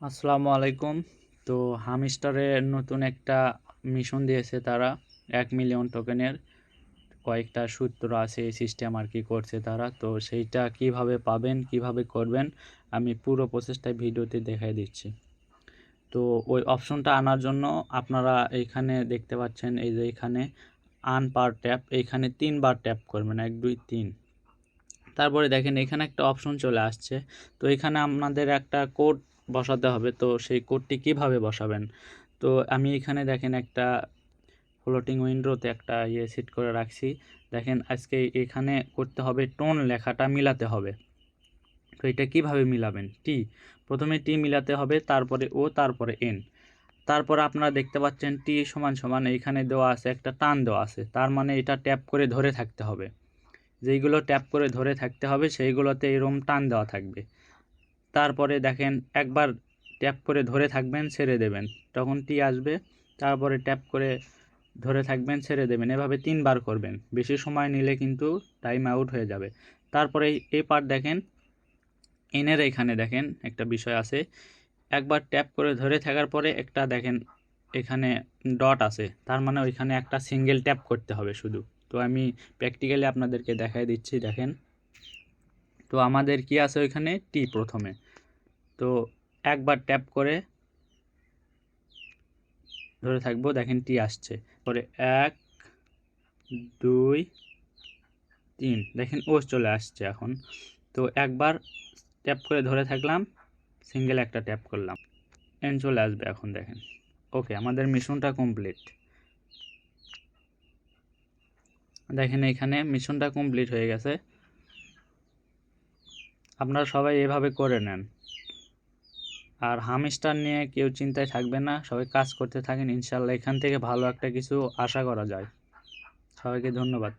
আসসালামু আলাইকুম। তো হামিস্টারের নতুন একটা মিশন দিয়েছে তারা, এক মিলিয়ন টোকেনের কয়েকটা সূত্র আছে, এই সিস্টেম আর কি করছে তারা। তো সেইটা কীভাবে পাবেন, কীভাবে করবেন, আমি পুরো প্রসেসটা ভিডিওতে দেখাই দিচ্ছি। তো ওই অপশনটা আনার জন্য আপনারা এইখানে দেখতে পাচ্ছেন, এই যে এখানে আন পার ট্যাপ এইখানে তিনবার ট্যাপ করবেন, এক, দুই, তিন। তারপরে দেখেন এখানে একটা অপশন চলে আসছে। তো এখানে আপনাদের একটা কোড বসাতে হবে। তো সেই কোডটি কীভাবে বসাবেন? তো আমি এখানে দেখেন একটা ফ্লোটিং উইন্ডোতে একটা ইয়ে সেট করে রাখছি। দেখেন আজকে এখানে করতে হবে টোন লেখাটা মিলাতে হবে। তো এটা কীভাবে মিলাবেন? টি প্রথমে টি মিলাতে হবে, তারপরে ও তারপরে এন তারপর আপনারা দেখতে পাচ্ছেন টি সমান সমান এইখানে দেওয়া আছে, একটা টান দেওয়া আছে। তার মানে এটা ট্যাপ করে ধরে থাকতে হবে। যেইগুলো ট্যাপ করে ধরে থাকতে হবে, সেইগুলোতে এরম টান দেওয়া থাকবে। তারপরে দেখেন একবার ট্যাপ করে ধরে থাকবেন, ছেড়ে দেবেন। তখন টি আসবে, তারপরে ট্যাপ করে ধরে থাকবেন, ছেড়ে দেবেন। এভাবে তিনবার করবেন। বেশি সময় নিলে কিন্তু টাইম আউট হয়ে যাবে। তারপরে এই পার্ট দেখেন এনের এখানে দেখেন একটা বিষয় আছে। একবার ট্যাপ করে ধরে থাকার পরে একটা দেখেন এখানে ডট আছে। তার মানে ওইখানে একটা সিঙ্গেল ট্যাপ করতে হবে শুধু। তো আমি প্র্যাকটিক্যালি আপনাদেরকে দেখাই দিচ্ছি, দেখেন। তো আমাদের কি আছে ওইখানে? টি প্রথমে। তো একবার ট্যাপ করে ধরে থাকব, দেখেন টি আসছে। পরে এক, দুই, তিন, দেখেন ও চলে আসছে এখন। তো একবার ট্যাপ করে ধরে থাকলাম সিঙ্গেল একটা ট্যাপ করলাম। এন চলে আসবে এখন, দেখেন। ওকে আমাদের মিশনটা কমপ্লিট দেখেন এখানে মিশনটা কমপ্লিট হয়ে গেছে। আপনারা সবাই এভাবে করে নেন। আর হামিস্টার নিয়ে কেউ চিন্তায় থাকবে না, সবাই কাজ করতে থাকেন, ইনশাল্লাহ এখান থেকে ভালো একটা কিছু আশা করা যায়। সবাইকে ধন্যবাদ।